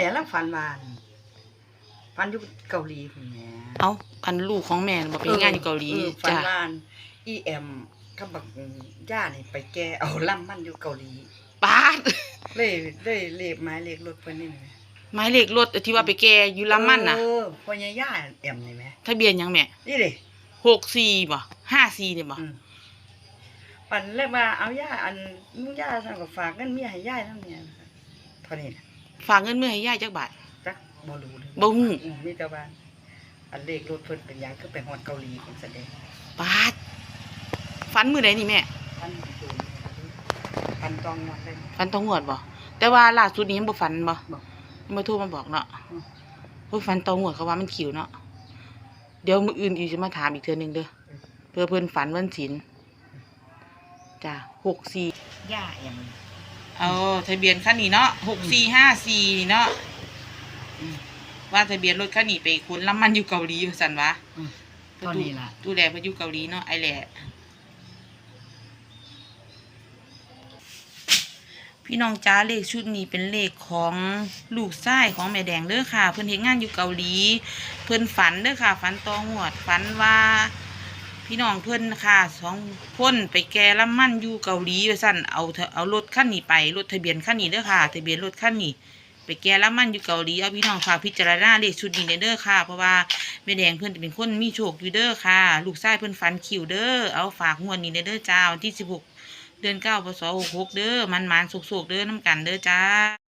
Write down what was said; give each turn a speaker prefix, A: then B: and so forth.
A: แหละแล้วฝันวาอั่นฝันอยู่เกาหลีพุ่นแหม่
B: เอาอันลูกของแม่น่ะบ่ไปเฮ็ดงานอยู่เกาหลี
A: ออฝัน
B: จ้ะ
A: วาอั่นอีแอมกับบักย่านี่ไปแก้เอาล่ำมันอยู่เกาหลี
B: ปาด
A: เลยเลยเลขไม้เลขรถเพิ่นนี่แหม
B: หมายเลขรถที่ว่าไปแกอยู่ลำมันน่ะ
A: เออพ่อยายย่าแอมนี่แหม
B: ทะเบียนหยังแม่
A: นี่เด้
B: 64บ่54นี่บ่
A: อืมปันเลยว่าเอาย่าอันมึงย่าสั่งก็ฝากเงินเมียให้ย่ายนำเนี่ยเท่านี้น่ะ
B: ฝากเงินมื้อให้ยายจักบาท
A: จักบ่รู้เลย
B: บ่ฮู้
A: อืมมีแต่ว่าอันเลขรถเพิ่นเป็นหยังคือไปฮอดเกาหลีคนแสดง
B: ปาดฝันมื้อใดนี่แม่
A: พันโดนพันตองมาได้
B: ฝันต้องงวดบ่แต่ว่าล่าสุดนี้ยังบ่ฝันบ่
A: บ่
B: มาโทรมาบอกเนาะ
A: อืม
B: โอ้ยฝันต้องงวดเขาว่ามันขิวเนาะเดี๋ยวมื้ออื่นอีจะมาถามอีกเทื่อนึงเด้อเพื่อเพิ่นฝันวันศีลจ้ะ64
A: ย่าแอม
B: เอาทะเบียนคันนี้เนาะหกสี่ห้าสี่นี่เนาะอืมว่าทะเบียนรถคันนี้ไปคุณลำมันอยู่เกาหลีอยู่สันวะ
A: อืมตอนนี้ล่ะ
B: ดูแลเพิ่นอยู่เกาหลีเนาะไอแหละพี่น้องจ้าเลขชุดนี้เป็นเลขของลูกชายของแม่แดงเด้อค่ะ เพิ่นเฮ็ดงานอยู่เกาหลี เพิ่นฝันเด้อค่ะ ฝันตองหวดฝันว่า พี่น้องเพิ่อนค่ะสองคนไปแก่ละมั่นอยู่เกาหลีว่าสั่นเอาเอเอารถคันนี้ไปรถทะเบียนคันนี้เด้อค่ะทะเบียนรถคันนี้ไปแก่ละมั่นอยู่เกาหลีเอาพี่น้องฝากพิจารณาเลขชุดนี้เด้อค่ะ เพราะว่าแม่แดงเพิ่อนเป็นคนมีโชคอยู่เด้อค่ะ ลูกชายเพิ่อนฝันคิวเด้อเอาฝากงวดนี้เด้อจ้าวันที่สิบหกเดือนเก้าพศหกหกเด้อมันมันสุกๆเด้อน้ำกันเด้อจ้า